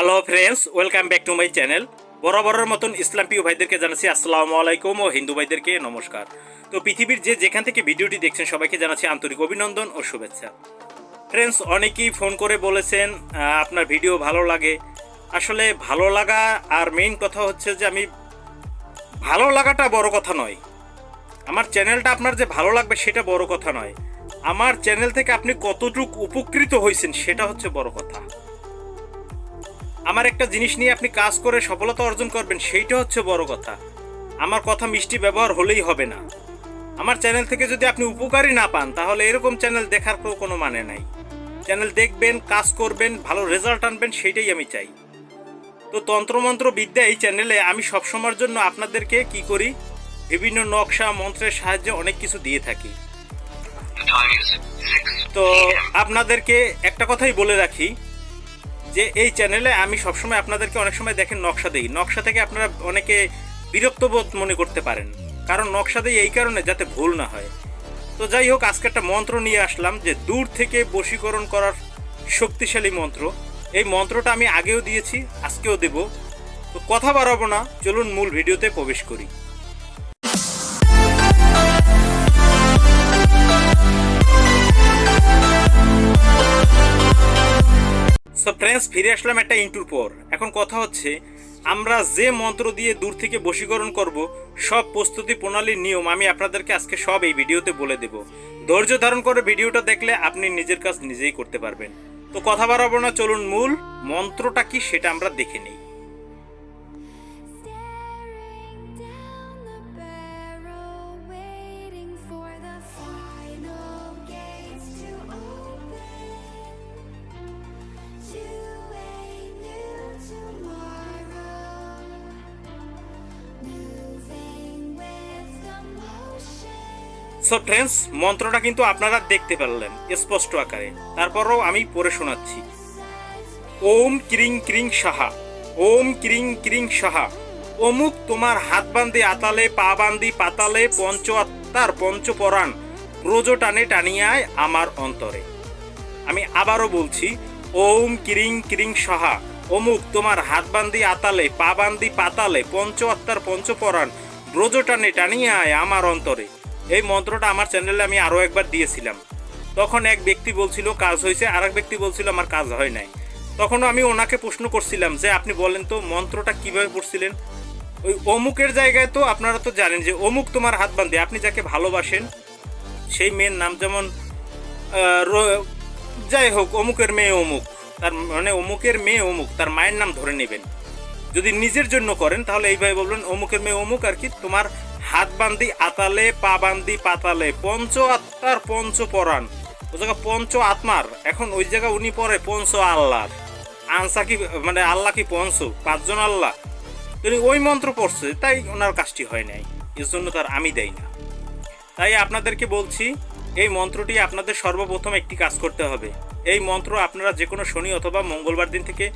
Hello friends welcome back to my channel বরাবরের মতন ইসলাম প্রিয় ভাইদেরকে জানাচ্ছি আসসালামু আলাইকুম ও হিন্দু ভাইদেরকে নমস্কার। তো পৃথিবীর যে যেখান থেকে ভিডিওটি দেখছেন, সবাইকে জানাচ্ছি আন্তরিক অভিনন্দন ও শুভেচ্ছা। ফ্রেন্ডস অনেকেই ফোন করে বলেছেন আপনার ভিডিও ভালো লাগে। আসলে ভালো লাগা আর মেইন কথা হচ্ছে যে আমি, ভালো লাগাটা বড় কথা নয়। আমার চ্যানেলটা আপনার যে ভালো লাগবে সেটা বড় কথা নয়। আমার চ্যানেল থেকে আপনি কতটুকু উপকৃত হয়েছেন সেটা হচ্ছে বড় কথা। আমার একটা জিনিস নিয়ে আপনি কাজ করে সফলতা অর্জন করবেন সেইটা হচ্ছে বড় কথা। আমার কথা মিষ্টি ব্যবহার হলেই হবে না। আমার চ্যানেল থেকে যদি আপনি উপকারই না পান তাহলে এরকম চ্যানেল দেখার কোনো মানে নাই। চ্যানেল দেখবেন কাজ করবেন ভালো রেজাল্ট আনবেন সেইটাই আমি চাই। তো তন্ত্রমন্ত্র বিদ্যা এই চ্যানেলে আমি সবসময়ের জন্য আপনাদেরকে কি করি? বিভিন্ন নকশা মন্ত্রের সাহায্যে অনেক কিছু দিয়ে থাকি। The time is 6 তো আপনাদেরকে একটা কথাই বলে রাখি যে এই চ্যানেলে আমি সবসময় আপনাদেরকে অনেক সময় দেখেন নকশা দিই। নকশা থেকে আপনারা অনেকে বিরক্ত বোধ মনে করতে পারেন। কারণ নকশা দিই এই কারণে যাতে ভুল না হয়। তো যাই হোক, আজকে একটা মন্ত্র নিয়ে আসলাম যে দূর থেকে বশীকরণ করার শক্তিশালী মন্ত্র। এই মন্ত্রটা আমি আগেও দিয়েছি, আজকেও দেব। তো কথা বাড়াবো না, চলুন মূল ভিডিওতে প্রবেশ করি। সো ফ্রেন্ডস ফিরে আসলাম একটা ইন্টুর পর। এখন কথা হচ্ছে, আমরা যে মন্ত্র দিয়ে দূর থেকে বশীকরণ করব, সব প্রস্তুতি প্রণালীর নিয়ম আমি আপনাদেরকে আজকে সব এই ভিডিওতে বলে দেব। ধৈর্য ধারণ করে ভিডিওটা দেখলে আপনি নিজের কাজ নিজেই করতে পারবেন। তো কথা বাড়াবো না, চলুন মূল মন্ত্রটা কি সেটা আমরা দেখে নিই। সো ফ্রেন্ডস মন্ত্রটা কিন্তু আপনারা দেখতে পারলেন স্পষ্ট আকারে। তারপরও আমি পড়ে শোনাচ্ছি। ওম ক্রিং ক্রিং সাহা, ওম ক্রিং ক্রিং সাহা, অমুক তোমার হাত বান্ধি আতালে, পা বান্ধি পাতালে, পঞ্চ আত্মার পঞ্চপরাণ ব্রজ টানে টানিয়ায় আমার অন্তরে। আমি আবারও বলছি, ওম কিরিং কিরিং সাহা, অমুক তোমার হাত বান্ধি আতালে, পা বান্ধি পাতালে, পঞ্চ আত্মার পঞ্চপরাণ ব্রজ টানে টানিয়ে আয় আমার অন্তরে। এই মন্ত্রটা আমার চ্যানেলে আমি আরও একবার দিয়েছিলাম। তখন এক ব্যক্তি বলছিল, কাজ হয়েছে। আর এক ব্যক্তি বলছিল, আমার কাজ হয় নাই। তখন আমি ওনাকে প্রশ্ন করছিলাম যে, আপনি বলেন তো মন্ত্রটা কীভাবে পড়ছিলেন? ওই অমুকের জায়গায় তো আপনারা তো জানেন যে, অমুক তোমার হাত বান্ধে আপনি যাকে ভালোবাসেন, সেই মেয়ের নাম যেমন যাই হোক, অমুকের মেয়ে অমুক, তার মানে অমুকের মেয়ে অমুক, তার মায়ের নাম ধরে নেবেন। যদি নিজের জন্য করেন, তাহলে এইভাবে বলবেন, অমুকের মেয়ে অমুক, আর কি তোমার হাত বান্ধি আতালে, পা বান্ধি পাতালে, পঞ্চ আত্মার পঞ্চ পরাণ। ও জায়গা পঞ্চ আত্মার, এখন ওই জায়গা উনি পড়ে পঞ্চ আল্লাহর। আনসা কি মানে আল্লাহ কি পঞ্চ? পাঁচজন আল্লাহ। তিনি ওই মন্ত্র পড়ছে, তাই ওনার কাজটি হয় নাই। এর জন্য তার আমি দেই না। তাই আপনাদেরকে বলছি, এই মন্ত্রটি আপনাদের সর্বপ্রথম একটি কাজ করতে হবে। এই মন্ত্র আপনারা যে কোনো শনি অথবা মঙ্গলবার দিন থেকে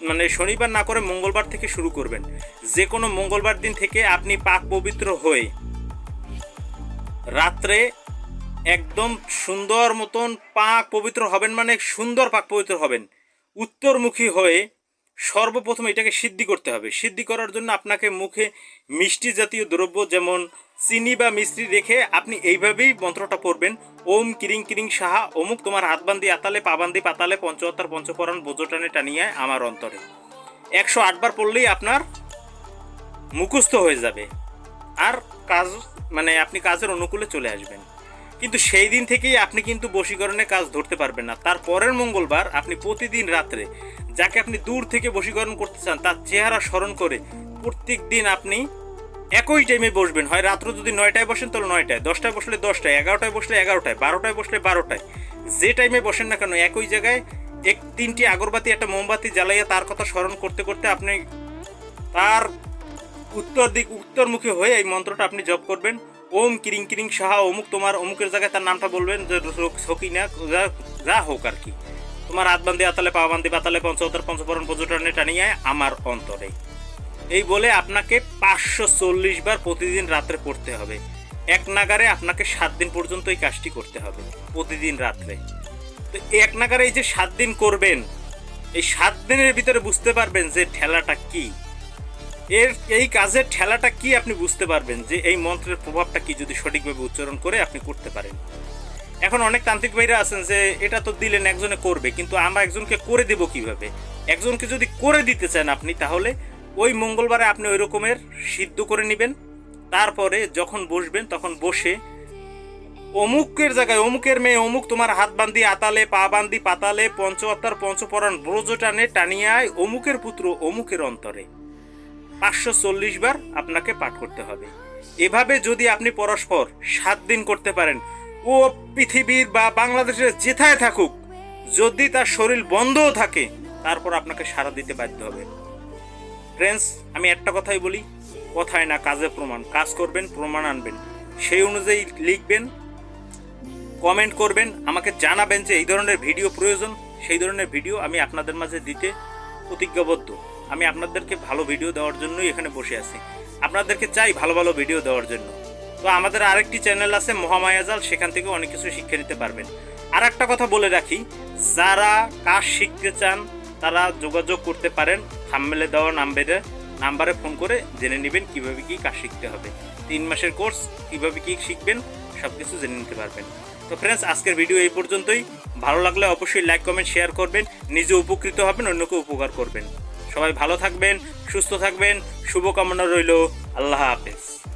মানে শনিবার না করে মঙ্গলবার থেকে শুরু করবেন। যে কোনো মঙ্গলবার দিন থেকে আপনি পাক পবিত্র হয়ে রাত্রে একদম সুন্দর মতন পাক পবিত্র হবেন মানে সুন্দর পাক পবিত্র হবেন। উত্তরমুখী হয়ে সর্বপ্রথম এটাকে সিদ্ধি করতে হবে। সিদ্ধি করার জন্য আপনাকে মুখে মিষ্টি জাতীয় দ্রব্য যেমন চিনি বা মিষ্টি রেখে আপনি এইভাবেই মন্ত্রটা পড়বেন। ওম কিরিং কিরিং সাহা, অমুক তোমার হাত বান্ধি আতালে পা বান্ধি পাতালে পঞ্চহত্তর পঞ্চকরণ বোঝো টানে টানিয়ে আমার অন্তরে। একশো আটবার পড়লেই আপনার মুখস্থ হয়ে যাবে। আর কাজ মানে আপনি কাজের অনুকূলে চলে আসবেন। কিন্তু সেই দিন থেকেই আপনি কিন্তু বশীকরণের কাজ ধরতে পারবেন না। তার পরের মঙ্গলবার আপনি প্রতিদিন রাত্রে যাকে আপনি দূর থেকে বশীকরণ করতে চান, তার চেহারা স্মরণ করে প্রত্যেক দিন আপনি একই টাইমে বসবেন। হয় রাত্র যদি নয়টায় বসেন, তাহলে নয়টায়। দশটায় বসলে দশটায়, এগারোটায় বসলে এগারোটায়, বারোটায় বসলে বারোটায়। যে টাইমে বসেন না কেন, একই জায়গায় এক তিনটি আগরবাতি, একটা মোমবাতি জ্বালাইয়া তার কথা স্মরণ করতে করতে আপনি তার উত্তর দিক, উত্তরমুখী হয়ে এই মন্ত্রটা আপনি জপ করবেন। ওম কিরিং কিরিং সাহা, অমুক তোমার, অমুকের জায়গায় তার নামটা বলবেন যে সকিনা যা যা হোক আর কি। তোমার হাত বান্ধি আতালে পা বান্ধি পাতালে পঞ্চহত্তর পঞ্চপরণ পর্যটনে টানিয়ে আমার অন্তরে। এই বলে আপনাকে পাঁচশো চল্লিশ বার প্রতিদিন রাত্রে পড়তে হবে। এক নাগারে আপনাকে সাত দিন পর্যন্ত এই কাজটি করতে হবে, প্রতিদিন রাত্রে। তো এক নাগারে এই যে সাত দিন করবেন, এই সাত দিনের ভিতরে বুঝতে পারবেন যে ঠেলাটা কি। এর, এই কাজের ঠেলাটা কি আপনি বুঝতে পারবেন যে এই মন্ত্রের প্রভাবটা কি যদি সঠিকভাবে উচ্চারণ করে আপনি করতে পারেন। এখন অনেক তান্ত্রিক ভাইরা আছেন যে এটা তো দিলেন, একজনে করবে, কিন্তু আমরা একজনকে করে দেব কীভাবে? একজনকে যদি করে দিতে চান আপনি, তাহলে ওই মঙ্গলবারে আপনি ওই রকমের সিদ্ধ করে নেবেন। তারপরে যখন বসবেন, তখন বসে অমুকের জায়গায়, অমুকের মেয়ে, অমুক তোমার হাত বান্ধি আতালে, পা বান্ধি পাতালে পঞ্চহত্তর পঞ্চপরাণ ব্রজ টানে টানিয়ায় অমুকের পুত্র অমুকের অন্তরে। পাঁচশো চল্লিশ বার আপনাকে পাঠ করতে হবে। এভাবে যদি আপনি পরস্পর সাত দিন করতে পারেন, ও পৃথিবীর বা বাংলাদেশের যেথায় থাকুক, যদি তার শরীর বন্ধও থাকে, তারপর আপনাকে সারা দিতে বাধ্য হবে। ফ্রেন্ডস আমি একটা কথাই বলি, কথায় না, কাজে প্রমাণ। কাজ করবেন, প্রমাণ আনবেন। সেই অনুযায়ী লিখবেন কমেন্ট করবেন, আমাকে জানাবেন যে এই ধরনের ভিডিও প্রয়োজন, সেই ধরনের ভিডিও আমি আপনাদের মাঝে দিতে প্রতিজ্ঞাবদ্ধ। আমি আপনাদেরকে ভালো ভিডিও দেওয়ার জন্যই এখানে বসে আছি। আপনাদেরকে চাই ভালো ভালো ভিডিও দেওয়ার জন্য। তো আমাদের আরেকটি চ্যানেল আছে মহামায়াজাল সেখান থেকে অনেক কিছু শিক্ষা নিতে পারবেন। আর একটা কথা বলে রাখি, যারা কাজ শিখতে চান, তারা যোগাযোগ করতে পারেন। থাম্মেলে দেওয়া নাম্বারে নাম্বারে ফোন করে জেনে নেবেন কীভাবে কি কাজ শিখতে হবে। তিন মাসের কোর্স, কীভাবে কি শিখবেন সব কিছু জেনে নিতে পারবেন। তো ফ্রেন্ডস আজকের ভিডিও এই পর্যন্তই। ভালো লাগলে অবশ্যই লাইক কমেন্ট শেয়ার করবেন। নিজে উপকৃত হবেন, অন্যকে উপকার করবেন। সবাই ভালো থাকবেন, সুস্থ থাকবেন। শুভকামনা রইল। আল্লাহ হাফেজ।